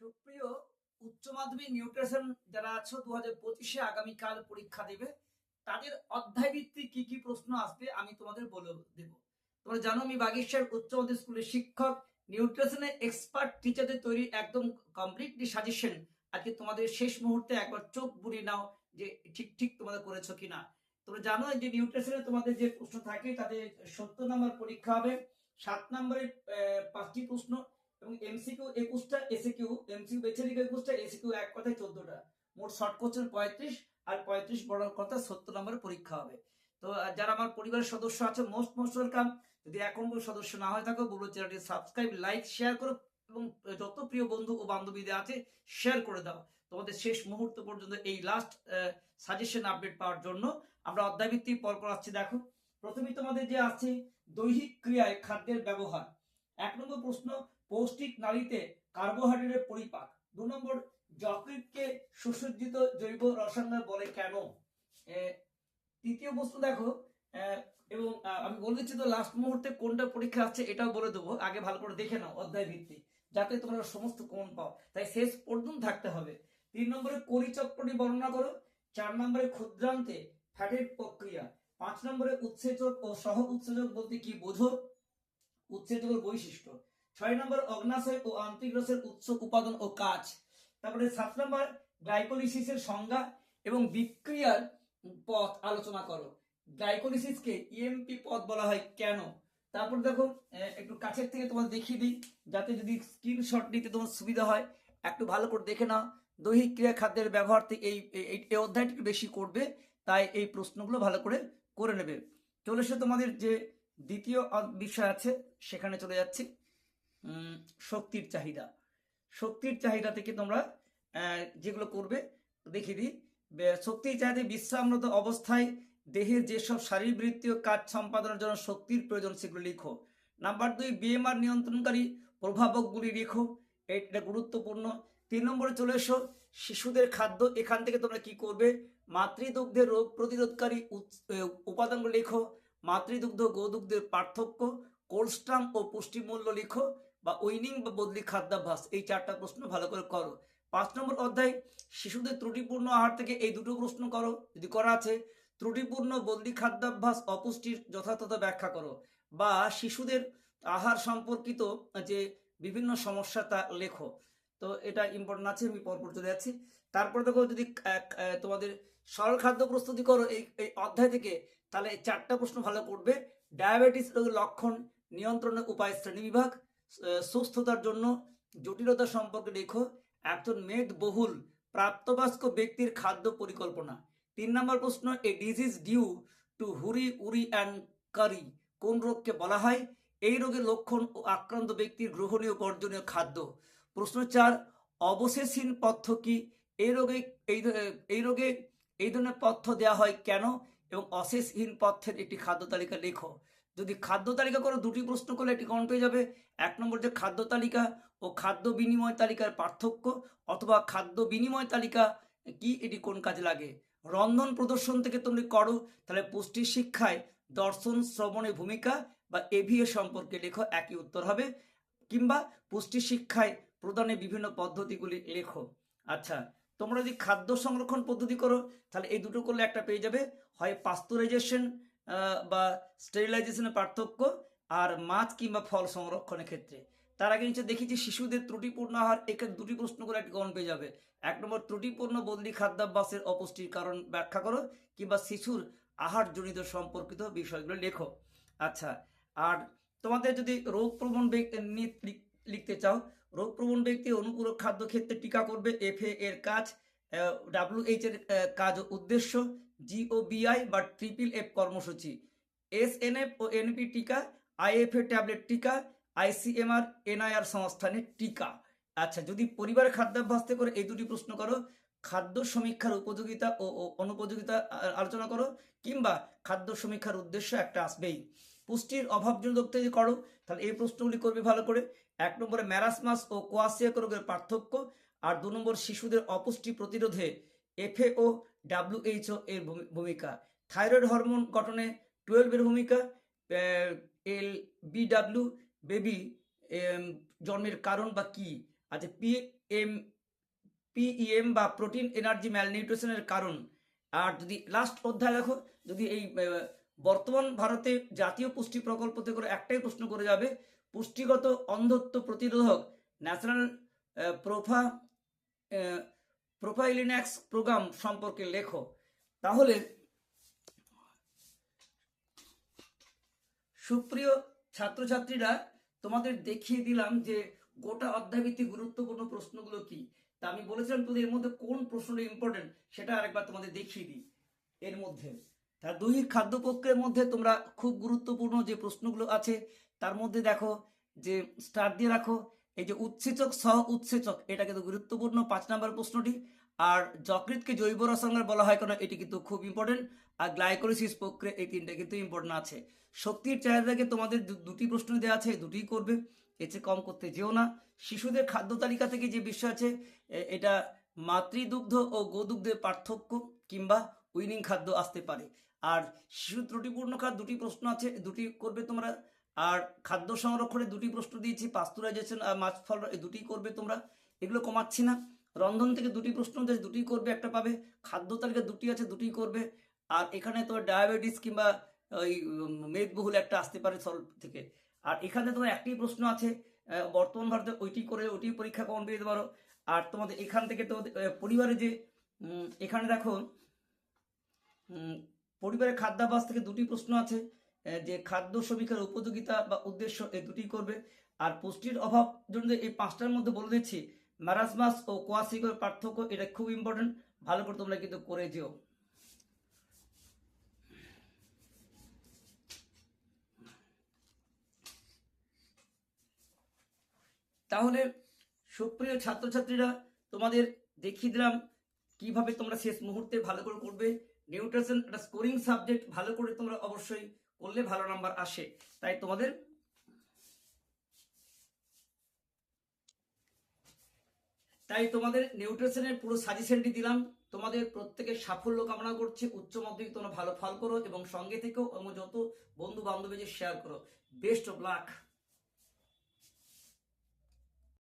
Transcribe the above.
সুপ্রিয় উচ্চ মাধ্যমিক নিউট্রিশন যারা আছো দু পঁচিশে আগামীকাল পরীক্ষা দেবে, তাদের অধ্যায় ভিত্তিক কি কি প্রশ্ন আসবে আমি তোমাদের বলে দেব। তোমরা জানো, আমি বাগেশ্বর উচ্চ মাধ্যমিক স্কুলের শিক্ষক এক্সপার্ট টিচারদের তৈরি একদম কমপ্লিটলি সাজেশন আজকে তোমাদের শেষ মুহূর্তে একবার চোখ বুড়িয়ে নাও যে ঠিক ঠিক তোমাদের করেছ কিনা। তোমরা জানো যে নিউট্রিশনে তোমাদের যে প্রশ্ন থাকে তাদের সত্তর নম্বর পরীক্ষা হবে, সাত নম্বরের পাঁচটি প্রশ্ন একুশটা এসিকিউ এমসিকিউ বেছে লিখে একুশটা এসিকিউ এক কথায় চোদ্দটা। মোট শর্ট কোশ্চেন পঁয়ত্রিশ, আর পঁয়ত্রিশ বড় কথা সত্তর পরীক্ষা হবে। তো যারা আমার পরিবারের সদস্য আছে মোস্ট মোস্ট ওয়েলকাম যদি এখন সদস্য না হয়ে থাকো চ্যানেলটি সাবস্ক্রাইব লাইক শেয়ার করো, এবং যত প্রিয় বন্ধু ও বান্ধবীদের আছে শেয়ার করে দাও। তোমাদের শেষ মুহূর্ত পর্যন্ত এই লাস্ট সাজেশন আপডেট পাওয়ার জন্য আমরা অধ্যায়ভিত্তিক পর দেখো। তোমাদের যে আছে দৈহিক ক্রিয়ায় খাদ্যের ব্যবহার। এক নম্বর প্রশ্ন পৌষ্টিক নালীতে কার্বোহাইড্রেটের পরিপাক। দু নম্বর যকৃতকে সুসজ্জিত জৈব রসায়ন বলে কেন? তৃতীয় প্রশ্ন দেখো এবং আমি বলে দিচ্ছি তো লাস্ট মুহূর্তে কোনটা পরীক্ষা আছে এটাও বলে দেবো, আগে ভালো করে দেখে নাও অধ্যায় ভিত্তিক, যাতে তোমরা সমস্ত কমন পাও। তাই শেষ পর্যন্ত থাকতে হবে। তিন নম্বরে করিচক্রটি বর্ণনা করো, চার নম্বরে ক্ষুদ্রান্তে ফ্যাটের প্রক্রিয়া, পাঁচ নম্বরে উৎসেচক ও সহ উৎসেচক বলতে কি বোঝো? উৎসেচকের বৈশিষ্ট্য। ছয় নম্বর অগ্নাশয় ও আন্তরিক রসের উৎস উপাদান ও কাজ। তারপরে সাত নম্বর গ্লাইকোলিসিসের সংজ্ঞা এবং বিক্রিয়ার পথ আলোচনা করো। গ্লাইকোলিসিসকে ইএমপি পথ বলা হয় কেন? তারপর দেখো একটু কাছের থেকে তোমার দেখিয়ে দিই, যাতে যদি স্ক্রিনশট নিতে তোমার সুবিধা হয়, একটু ভালো করে দেখে নাও। দৈহিক ক্রিয়া খাদ্যের ব্যবহার থেকে এই, এই- অধ্যায়টি বেশি করবে, তাই এই প্রশ্নগুলো ভালো করে করে নেবে। চলে এসে তোমাদের যে দ্বিতীয় বিষয় আছে, সেখানে চলে যাচ্ছি। শক্তির চাহিদা। শক্তির চাহিদা থেকে তোমরা যেগুলো করবে, দেখিয়ে দিই। শক্তির চাহিদা বিশ্রামরত অবস্থায় দেহের যেসব শারীরবৃত্তীয় কাজ সম্পাদনের জন্য শক্তির প্রয়োজন, সেগুলো লিখো। নাম্বার দুই বিএমআর নিয়ন্ত্রণকারী প্রভাবকগুলি লিখো। এটা গুরুত্বপূর্ণ। তিন নম্বরে চলে এসো। শিশুদের খাদ্য, এখান থেকে তোমরা কি করবে? মাতৃদুগ্ধের রোগ প্রতিরোধকারী উপাদানগুলো লেখো। মাতৃদুগ্ধ, গোদুগ্ধের পার্থক্য। কোলস্ট্রাম ও পুষ্টিমূল্য লিখো। বা উইনিং বা বদলি খাদ্যাভ্যাস এই চারটা প্রশ্ন ভালো করে করো। পাঁচ নম্বর অধ্যায় শিশুদের ত্রুটিপূর্ণ আহার থেকে এই দুটো প্রশ্ন করো যদি করা আছে। ত্রুটিপূর্ণ বদলি খাদ্যাভ্যাস অপুষ্টির যথাযথ ব্যাখ্যা করো। বা শিশুদের আহার সম্পর্কিত যে বিভিন্ন সমস্যা তা লেখো। তো এটা ইম্পর্টেন্ট আছে আমি পরপর চলে যাচ্ছি। তারপর দেখো যদি তোমাদের সরল খাদ্য প্রস্তুতি করো এই এই অধ্যায় থেকে তাহলে চারটা প্রশ্ন ভালো করবে। ডায়াবেটিস রোগের লক্ষণ নিয়ন্ত্রণের উপায় শ্রেণীবিভাগ আহ, সুস্থতার জন্য জটিলতা সম্পর্কে লেখো, একজন মেদবহুল প্রাপ্তবয়স্ক ব্যক্তির খাদ্য পরিকল্পনা। তিন নম্বর প্রশ্ন a disease due to hurry worry and curry কোন রোগকে বলা হয়? এই রোগের লক্ষণ ও আক্রান্ত ব্যক্তির গ্রহণীয় বর্জনীয় খাদ্য। প্রশ্ন চার, অবশেষহীন পথ্য কি? এই রোগে, এই এই রোগে এই ধরনের পথ্য দেওয়া হয় কেন? এবং অশেষহীন পথ্যের একটি খাদ্য তালিকা লেখো। যদি খাদ্য তালিকা করো, দুটি প্রশ্ন করলে একটি কমন পেয়ে যাবে। এক নম্বর যে খাদ্য তালিকা ও খাদ্য বিনিময় তালিকার পার্থক্য অথবা খাদ্য বিনিময় তালিকা কি, এটি কোন কাজে লাগে? রন্ধন প্রদর্শন থেকে তুমি করো, তাহলে পুষ্টি শিক্ষায় দর্শন শ্রবণের ভূমিকা বা এভিএ সম্পর্কে লেখো, একই উত্তর হবে। কিংবা পুষ্টি শিক্ষায় প্রদানের বিভিন্ন পদ্ধতিগুলি লেখো। আচ্ছা তোমরা যদি খাদ্য সংরক্ষণ পদ্ধতি করো, তাহলে এই দুটো করলে একটা পেয়ে যাবে। হয় পাস্তুরাইজেশন বা স্টেরিলাইজেশনের পার্থক্য আর মাছ কিংবা ফল সংরক্ষণের ক্ষেত্রে। তার আগে নিচে দেখি যে শিশুদের ত্রুটিপূর্ণ আহার এখানে দুটি প্রশ্ন করে একটি গণ পেয়ে যাবে। এক নম্বর, ত্রুটিপূর্ণ বদলি খাদ্যাভ্যাসের অপুষ্টির কারণ ব্যাখ্যা করো কিংবা শিশুর আহারজনিত সম্পর্কিত বিষয়গুলো লেখো। আচ্ছা আর তোমাদের যদি রোগ প্রবণ নিয়ে লিখ- লিখতে চাও রোগ প্রবণ ব্যক্তি অনুপূরক খাদ্য ক্ষেত্রে টিকা করবে, এফএ এর কাজ ডাব্লিউএইচ এর কাজ উদ্দেশ্য জিওবিআই বা ট্রিপল এফ কর্মসূচি। এসএনএফ ও এনপি টিকা আইএফএ ট্যাবলেট টিকা আইসিএমআর এনআইআর সংস্থানের টিকা। আচ্ছা যদি পরিবারের খাদ্যাভ্যাস করে এই দুটি প্রশ্ন করো, খাদ্য সমীক্ষার উপযোগিতা ও অনুপযোগিতা আলোচনা করো, কিংবা খাদ্য সমীক্ষার উদ্দেশ্য একটা আসবেই। পুষ্টির অভাবজনিত যদি করো, তাহলে এই প্রশ্নগুলি করবে ভালো করে। এক নম্বরে ম্যারাসমাস ও কোয়াসিয়াক রোগের পার্থক্য আর দু নম্বর শিশুদের অপুষ্টি প্রতিরোধে এফএও ডাব্লিউএইচও এর ভূমি- ভূমিকা। থাইরয়েড হরমোন গঠনে টুয়েলভের ভূমিকা এল বিডাব্লিউ বেবি জন্মের কারণ বা কি? আচ্ছা পি এম পিইএম বা প্রোটিন এনার্জি ম্যালনিউট্রিশনের কারণ। আর যদি লাস্ট অধ্যায় দেখো, যদি এই বর্তমান ভারতে জাতীয় পুষ্টি প্রকল্প থেকে একটাই প্রশ্ন করে যাবে, পুষ্টিগত অন্ধত্ব প্রতিরোধক ন্যাশনাল প্রোফা প্রোফাইলিন্যাক্স প্রোগ্রাম সম্পর্কে লেখো। তাহলে সুপ্রিয় ছাত্রছাত্রীরা, তোমাদের দেখিয়ে দিলাম যে গোটা অধ্যায়ভিত্তিক গুরুত্বপূর্ণ প্রশ্নগুলো কি। তা আমি বলেছিলাম তোদের এর মধ্যে কোন প্রশ্নটা ইম্পর্টেন্ট সেটা আরেকবার তোমাদের দেখিয়ে দিই এর মধ্যে। তার দৈহিক খাদ্য প্রক্রিয়ার মধ্যে তোমরা খুব গুরুত্বপূর্ণ যে প্রশ্নগুলো আছে, তার মধ্যে দেখো যে স্টার দিয়ে রাখো এই যে উৎসেচক সহ উৎসেচক এটা কিন্তু গুরুত্বপূর্ণ পাঁচ নাম্বার প্রশ্নটি। আর যকৃতকে জৈব রসায়ন বলা হয় কেন, এটি কিন্তু খুব ইম্পর্টেন্ট আর গ্লাইকোলিসিস প্রক্রিয়া, এই তিনটা কিন্তু ইম্পর্টেন্ট আছে। শক্তির চাহিদাকে তোমাদের দুটি প্রশ্ন দেওয়া আছে দুটি করবে। চেয়ে কম করতে যেও না। শিশুদের খাদ্য তালিকা থেকে যে বিষয় আছে এটা মাতৃদুগ্ধ ও গোদুগ্ধের পার্থক্য কিংবা উইনিং খাদ্য আসতে পারে। আর শিশু ত্রুটিপূর্ণ খাদ্য, দুটি প্রশ্ন আছে, দুটি করবে তোমরা। আর খাদ্য সংরক্ষণে দুটি প্রশ্ন দিয়েছি পাস্তুরাইজেশন আর মাছ ফল এই দুটি করবে তোমরা। এগুলো কমাচ্ছি না। রন্ধন থেকে দুটি প্রশ্ন আছে দুটি করবে, একটা পাবে। খাদ্য তালিকা দুটি আছে দুটি করবে। আর এখানে তোমার ডায়াবেটিস কিংবা ওই মেদবহুল একটা আসতে পারে সলভ থেকে। আর এখানে তোমার একটি প্রশ্ন আছে বর্তমান ভারতে ওইটি করে ওইটি পরীক্ষা কমন পেয়ে পারো? আর তোমাদের এখান থেকে তোমাদের পরিবারে যে এখানে দেখো পরিবারের খাদ্যাভ্যাস থেকে দুটি প্রশ্ন আছে। যে খাদ্য সমীক্ষার উপযোগিতা বা উদ্দেশ্য এই দুটি করবে। আর পুষ্টির অভাব জন্য এই পাঁচটার মধ্যে বলে দিচ্ছি ম্যারাসমাস ও কোয়াসিকোর পার্থক্য এটা খুব ইম্পর্টেন্ট ভালো করে তোমরা কিন্তু করে যেও। তাহলে সুপ্রিয় ছাত্রছাত্রীরা, তোমাদের দেখিয়ে দিলাম কীভাবে তোমরা শেষ মুহূর্তে ভালো করে করবে। নিউট্রিশন একটা স্কোরিং সাবজেক্ট ভালো করে তোমরা অবশ্যই করলে ভালো নাম্বার আসে। তাই তোমাদের তাই তোমাদের নিউট্রিশনের পুরো সাজেশনটি দিলাম। তোমাদের প্রত্যেকের সাফল্য কামনা করছি। উচ্চ মাধ্যমিক তোমরা ভালো ফল করো এবং সঙ্গে থেকেও এবং যত বন্ধু বান্ধবীদের শেয়ার করো। Best of luck